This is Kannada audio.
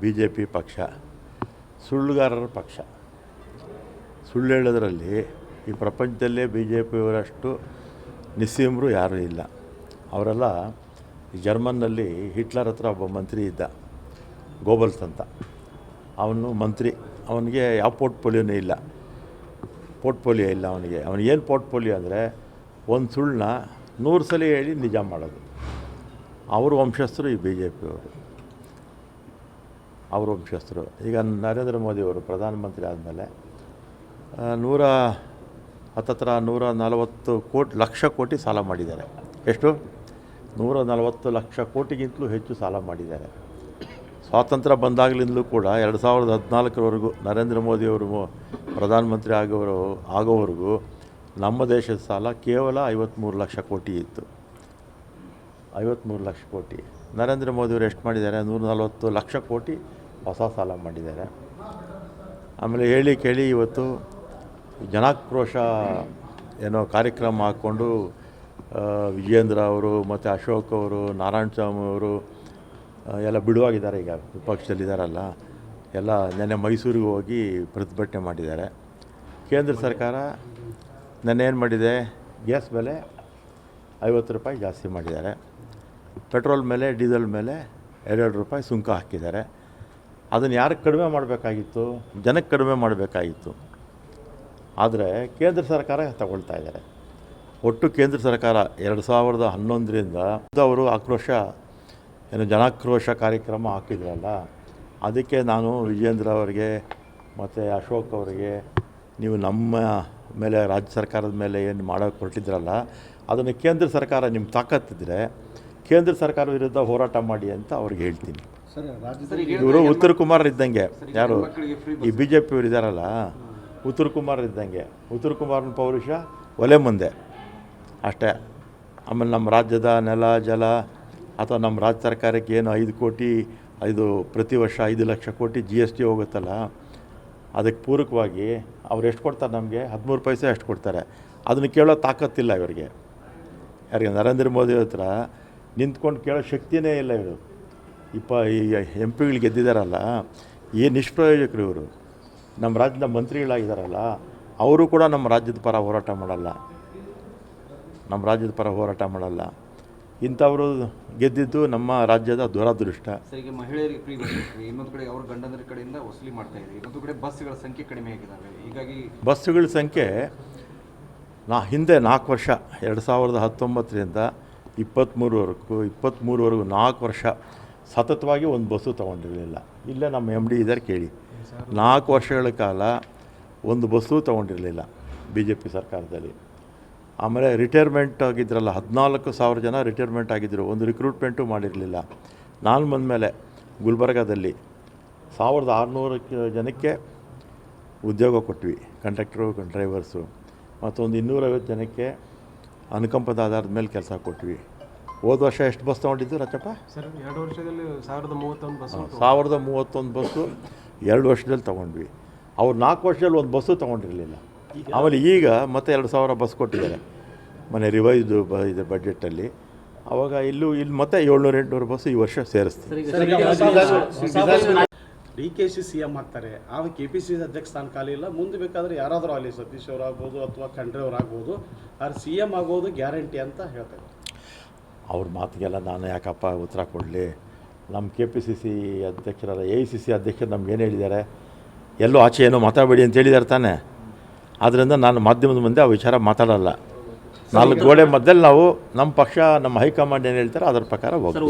ಬಿ ಜೆ ಪಿ ಪಕ್ಷ, ಸುಳ್ಳುಗಾರರ ಪಕ್ಷ. ಸುಳ್ಳು ಹೇಳೋದ್ರಲ್ಲಿ ಈ ಪ್ರಪಂಚದಲ್ಲೇ ಬಿ ಜೆ ಪಿಯವರಷ್ಟು ನಿಸ್ಸೀಮರು ಯಾರೂ ಇಲ್ಲ. ಅವರೆಲ್ಲ ಜರ್ಮನ್ನಲ್ಲಿ ಹಿಟ್ಲರ್ ಹತ್ರ ಒಬ್ಬ ಮಂತ್ರಿ ಇದ್ದ, ಗೋಬಲ್ಸ್ ಅಂತ. ಅವನು ಮಂತ್ರಿ, ಅವನಿಗೆ ಯಾವ ಪೋರ್ಟ್ಫೋಲಿಯೋನೂ ಇಲ್ಲ. ಪೋರ್ಟ್ಫೋಲಿಯೋ ಇಲ್ಲ ಅವನಿಗೆ. ಅವನಿಗೇನು ಪೋರ್ಟ್ಫೋಲಿಯೋ ಅಂದರೆ ಒಂದು ಸುಳ್ಳನ್ನ ನೂರು ಸಲ ಹೇಳಿ ನಿಜ ಮಾಡೋದು. ಅವರು ವಂಶಸ್ಥರು ಈ ಬಿ ಜೆ ಪಿಯವರು ಅವ್ರ ವಂಶಸ್ಥರು ಈಗ ನರೇಂದ್ರ ಮೋದಿಯವರು ಪ್ರಧಾನಮಂತ್ರಿ ಆದಮೇಲೆ ನೂರ ಹತ್ತತ್ರ ನೂರ ನಲವತ್ತು ಕೋಟಿ, ಲಕ್ಷ ಕೋಟಿ ಸಾಲ ಮಾಡಿದ್ದಾರೆ. ಎಷ್ಟು? ನೂರ ನಲವತ್ತು ಲಕ್ಷ ಕೋಟಿಗಿಂತಲೂ ಹೆಚ್ಚು ಸಾಲ ಮಾಡಿದ್ದಾರೆ. ಸ್ವಾತಂತ್ರ್ಯ ಬಂದಾಗಲಿಂದಲೂ ಕೂಡ ಎರಡು ಸಾವಿರದ ಹದಿನಾಲ್ಕರವರೆಗೂ ನರೇಂದ್ರ ಮೋದಿಯವರು ಪ್ರಧಾನಮಂತ್ರಿ ಆಗೋರು, ಆಗೋವರೆಗೂ ನಮ್ಮ ದೇಶದ ಸಾಲ ಕೇವಲ ಐವತ್ತ್ಮೂರು ಲಕ್ಷ ಕೋಟಿ ಇತ್ತು. ಐವತ್ತ್ಮೂರು ಲಕ್ಷ ಕೋಟಿ. ನರೇಂದ್ರ ಮೋದಿಯವರು ಎಷ್ಟು ಮಾಡಿದ್ದಾರೆ? ನೂರ ನಲವತ್ತು ಲಕ್ಷ ಕೋಟಿ ಹೊಸ ಸಾಲ ಮಾಡಿದ್ದಾರೆ. ಆಮೇಲೆ ಹೇಳಿ ಕೇಳಿ ಇವತ್ತು ಜನಾಕ್ರೋಶ ಏನೋ ಕಾರ್ಯಕ್ರಮ ಹಾಕ್ಕೊಂಡು ವಿಜೇಂದ್ರ ಅವರು ಮತ್ತು ಅಶೋಕ್ ಅವರು, ನಾರಾಯಣ ಸ್ವಾಮಿ ಅವರು ಎಲ್ಲ ಬಿಡುವಾಗಿದ್ದಾರೆ ಈಗ ವಿಪಕ್ಷದಲ್ಲಿದ್ದಾರಲ್ಲ, ಎಲ್ಲ ನೆನ್ನೆ ಮೈಸೂರಿಗೆ ಹೋಗಿ ಪ್ರತಿಭಟನೆ ಮಾಡಿದ್ದಾರೆ. ಕೇಂದ್ರ ಸರ್ಕಾರ ನೆನ್ನೆ ಏನು ಮಾಡಿದೆ? ಗ್ಯಾಸ್ ಬೆಲೆ ಐವತ್ತು ರೂಪಾಯಿ ಜಾಸ್ತಿ ಮಾಡಿದ್ದಾರೆ. ಪೆಟ್ರೋಲ್ ಮೇಲೆ, ಡೀಸೆಲ್ ಮೇಲೆ ಎರಡೆರಡು ರೂಪಾಯಿ ಸುಂಕ ಹಾಕಿದ್ದಾರೆ. ಅದನ್ನು ಯಾರಿಗೆ ಕಡಿಮೆ ಮಾಡಬೇಕಾಗಿತ್ತು? ಜನಕ್ಕೆ ಕಡಿಮೆ ಮಾಡಬೇಕಾಗಿತ್ತು. ಆದರೆ ಕೇಂದ್ರ ಸರ್ಕಾರ ತಗೊಳ್ತಾ ಇದ್ದಾರೆ. ಒಟ್ಟು ಕೇಂದ್ರ ಸರ್ಕಾರ ಎರಡು ಸಾವಿರದ ಹನ್ನೊಂದರಿಂದ ಅವರು ಆಕ್ರೋಶ, ಏನು ಜನಾಕ್ರೋಶ ಕಾರ್ಯಕ್ರಮ ಹಾಕಿದ್ರಲ್ಲ, ಅದಕ್ಕೆ ನಾನು ವಿಜೇಂದ್ರ ಅವರಿಗೆ ಮತ್ತು ಅಶೋಕ್ ಅವರಿಗೆ, ನೀವು ನಮ್ಮ ಮೇಲೆ, ರಾಜ್ಯ ಸರ್ಕಾರದ ಮೇಲೆ ಏನು ಮಾಡೋಕ್ಕೆ ಹೊರಟಿದ್ರಲ್ಲ, ಅದನ್ನು ಕೇಂದ್ರ ಸರ್ಕಾರ ನಿಮ್ಮ ತಾಕತ್ತಿದ್ರೆ ಕೇಂದ್ರ ಸರ್ಕಾರ ವಿರುದ್ಧ ಹೋರಾಟ ಮಾಡಿ ಅಂತ ಅವ್ರಿಗೆ ಹೇಳ್ತೀನಿ. ಇವರು ಉತ್ತರ ಕುಮಾರ್ ಇದ್ದಂಗೆ ಯಾರು? ಈ ಬಿ ಜೆ ಪಿಯವರು ಇದ್ದಾರಲ್ಲ ಉತ್ತರ ಕುಮಾರ್ ಇದ್ದಂಗೆ ಉತ್ತರ ಕುಮಾರನ ಪೌರುಷ ಒಲೆ ಮುಂದೆ. ಅಷ್ಟೇ. ಆಮೇಲೆ ನಮ್ಮ ರಾಜ್ಯದ ನೆಲ ಜಲ ಅಥವಾ ನಮ್ಮ ರಾಜ್ಯ ಸರ್ಕಾರಕ್ಕೆ ಏನು ಐದು ಕೋಟಿ ಐದು ಪ್ರತಿ ವರ್ಷ ಐದು ಲಕ್ಷ ಕೋಟಿ ಜಿ ಎಸ್ ಟಿ ಹೋಗುತ್ತಲ್ಲ ಅದಕ್ಕೆ ಪೂರಕವಾಗಿ ಅವ್ರು ಎಷ್ಟು ಕೊಡ್ತಾರೆ ನಮಗೆ? ಹದಿಮೂರು ಪೈಸೆ ಎಷ್ಟು ಕೊಡ್ತಾರೆ. ಅದನ್ನು ಕೇಳೋ ತಾಕತ್ತಿಲ್ಲ ಇವರಿಗೆ. ಯಾರಿಗೆ? ನರೇಂದ್ರ ಮೋದಿ ಹತ್ರ ನಿಂತ್ಕೊಂಡು ಕೇಳೋ ಶಕ್ತಿನೇ ಇಲ್ಲ ಇವರು. ಇಪ್ಪ ಈ ಎಂ ಪಿಗಳು ಗೆದ್ದಿದ್ದಾರಲ್ಲ ಏನು ನಿಷ್ಪ್ರಯೋಜಕರು ಇವರು? ನಮ್ಮ ರಾಜ್ಯದ ಮಂತ್ರಿಗಳಾಗಿದ್ದಾರಲ್ಲ ಅವರು ಕೂಡ ನಮ್ಮ ರಾಜ್ಯದ ಪರ ಹೋರಾಟ ಮಾಡಲ್ಲ. ನಮ್ಮ ರಾಜ್ಯದ ಪರ ಹೋರಾಟ ಮಾಡಲ್ಲ. ಇಂಥವರು ಗೆದ್ದಿದ್ದು ನಮ್ಮ ರಾಜ್ಯದ ದುರಾದೃಷ್ಟ. ಈಗ ಮಹಿಳೆಯರಿಗೆ ಫ್ರೀ ಬಸ್. ಇನ್ನೊಂದು ಕಡೆ ಅವ್ರ ಗಂಡಂದ್ರ ಕಡೆಯಿಂದ ವಸೂಲಿ ಮಾಡ್ತಾ ಇದೆ ಇನ್ನೊಂದು ಕಡೆ ಬಸ್ಗಳ ಸಂಖ್ಯೆ ಕಡಿಮೆ ಆಗಿದ್ದಾವೆ ಹೀಗಾಗಿ ಬಸ್ಸುಗಳ ಸಂಖ್ಯೆ ನಾ ಹಿಂದೆ ನಾಲ್ಕು ವರ್ಷ ಎರಡು ಸಾವಿರದ ಹತ್ತೊಂಬತ್ತರಿಂದ ಇಪ್ಪತ್ತ್ಮೂರವರೆಗೂ ಇಪ್ಪತ್ತ್ಮೂರವರೆಗೂ ನಾಲ್ಕು ವರ್ಷ ಸತತವಾಗಿ ಒಂದು ಬಸ್ಸು ತೊಗೊಂಡಿರಲಿಲ್ಲ. ಇಲ್ಲೇ ನಮ್ಮ ಎಂ ಡಿ ಇದ್ದಾರೆ ಕೇಳಿ. ನಾಲ್ಕು ವರ್ಷಗಳ ಕಾಲ ಒಂದು ಬಸ್ಸು ತೊಗೊಂಡಿರಲಿಲ್ಲ ಬಿ ಜೆ ಪಿ ಸರ್ಕಾರದಲ್ಲಿ. ಆಮೇಲೆ ರಿಟೈರ್ಮೆಂಟ್ ಆಗಿದ್ರಲ್ಲ ಹದಿನಾಲ್ಕು ಸಾವಿರ ಜನ ರಿಟೈರ್ಮೆಂಟ್ ಆಗಿದ್ದರು ಒಂದು ರಿಕ್ರೂಟ್ಮೆಂಟು ಮಾಡಿರಲಿಲ್ಲ. ನಾನು ಬಂದಮೇಲೆ ಗುಲ್ಬರ್ಗಾದಲ್ಲಿ ಸಾವಿರದ ಆರುನೂರಕ್ಕೆ ಜನಕ್ಕೆ ಉದ್ಯೋಗ ಕೊಟ್ವಿ ಕಂಡಕ್ಟ್ರು ಡ್ರೈವರ್ಸು ಮತ್ತೊಂದು ಇನ್ನೂರೈವತ್ತು ಜನಕ್ಕೆ ಅನುಕಂಪದ ಆಧಾರದ ಮೇಲೆ ಕೆಲಸ ಕೊಟ್ವಿ. ಹೋದ ವರ್ಷ ಎಷ್ಟು ಬಸ್ ತೊಗೊಂಡಿದ್ದು ರಚಪ್ಪ ಸರ್ ಎರಡು ವರ್ಷದಲ್ಲಿ ಸಾವಿರದ ಮೂವತ್ತೊಂದು ಬಸ್ ಸಾವಿರದ ಮೂವತ್ತೊಂದು ಬಸ್ಸು ಎರಡು ವರ್ಷದಲ್ಲಿ ತೊಗೊಂಡ್ವಿ. ಅವ್ರು ನಾಲ್ಕು ವರ್ಷದಲ್ಲಿ ಒಂದು ಬಸ್ಸು ತೊಗೊಂಡಿರಲಿಲ್ಲ. ಆಮೇಲೆ ಈಗ ಮತ್ತೆ ಎರಡು ಸಾವಿರ ಬಸ್ ಕೊಟ್ಟಿದ್ದಾರೆ. ಮನೆ ರಿವೈಸ್ ಬ ಇದೆ ಬಜೆಟಲ್ಲಿ ಅವಾಗ ಇಲ್ಲೂ ಇಲ್ಲಿ ಮತ್ತೆ ಏಳ್ನೂರು ಎಂಟುನೂರು ಬಸ್ಸು ಈ ವರ್ಷ ಸೇರಿಸ್ತೀವಿ. D K C C M ಆಗ್ತಾರೆ. ಆಗ ಕೆ ಪಿ ಸಿ ಸಿ ಅಧ್ಯಕ್ಷ ಸ್ಥಾನ ಖಾಲಿ ಇಲ್ಲ. ಮುಂದೆ ಬೇಕಾದ್ರೆ ಯಾರಾದರೂ ಆಗಲಿ ಸತೀಶ್ ಅವ್ರು ಆಗ್ಬೋದು ಅಥವಾ ಖಂಡ್ರೆ ಅವ್ರು ಆಗ್ಬೋದು ಆದ್ರೆ ಸಿ ಎಂ ಆಗೋದು ಗ್ಯಾರಂಟಿ ಅಂತ ಹೇಳ್ತಾರೆ ಅವ್ರ ಮಾತಿಗೆಲ್ಲ ನಾನು ಯಾಕಪ್ಪ ಉತ್ತರ ಕೊಡಲಿ? ನಮ್ಮ ಕೆ ಪಿ ಸಿ ಸಿ ಅಧ್ಯಕ್ಷರಲ್ಲ ಎ ಐ ಸಿ ಸಿ ಅಧ್ಯಕ್ಷರು ನಮ್ಗೆ ಏನು ಹೇಳಿದ್ದಾರೆ? ಎಲ್ಲೋ ಆಚೆ ಏನೋ ಮಾತಾಡಬೇಡಿ ಅಂತ ಹೇಳಿದ್ದಾರೆ ತಾನೆ. ಆದ್ದರಿಂದ ನಾನು ಮಾಧ್ಯಮದ ಮುಂದೆ ಆ ವಿಚಾರ ಮಾತಾಡಲ್ಲ. ನಾಲ್ಕು ಗೋಡೆ ಮಧ್ಯದಲ್ಲಿ ನಾವು ನಮ್ಮ ಪಕ್ಷ, ನಮ್ಮ ಹೈಕಮಾಂಡ್ ಏನು ಹೇಳ್ತಾರೆ ಅದರ ಪ್ರಕಾರ ಹೋಗ್ತೀವಿ.